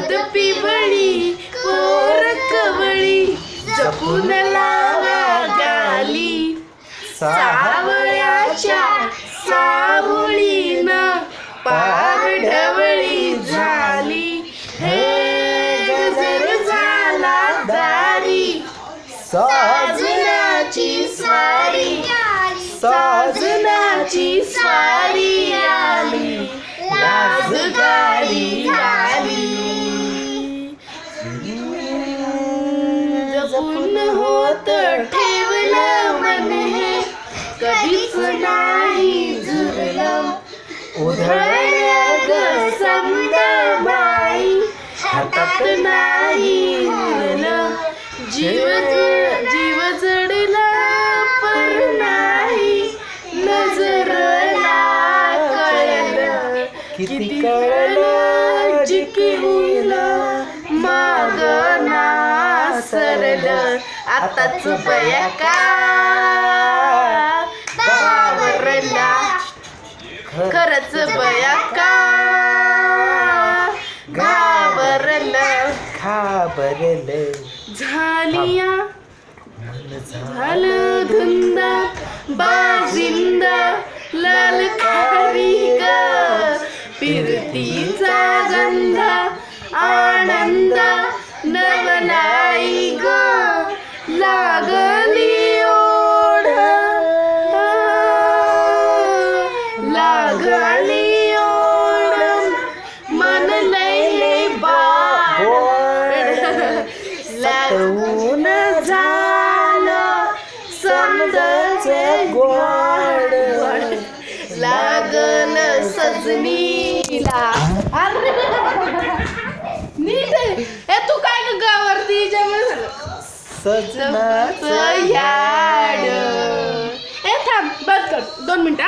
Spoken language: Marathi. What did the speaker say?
मध पिवळी पोर कवळी जपून लावा गाली. सावळ्याच्या सावळीनं पार ढवळी झाली. हे गजर झाला दारी साजनाची स्वारी साजनाची सारी आली. लाज गाडी जपून होत ठेवलं मन हे. कधीच नाही झुरलं उधळलं ग समजा बाई. हातात नाही उरलं जीव जीव जडला पर नाही. नजरला कळलं. किती कळलं जिंकलं ना सरलं आताच बया का? बावरला. खरंच बया का? घाबरलं. घाबरलं. झालिया. झालं धुंदा. बाजिंदा. लाल खारी ग. फिरतीचा लागून झालं समजाचे गोड. लागल सजनीला. नीट. ए तू काय ग गावावरती? जेवण झालं. सजनाचं याड. ए थांब बंद कर. दोन मिनिटं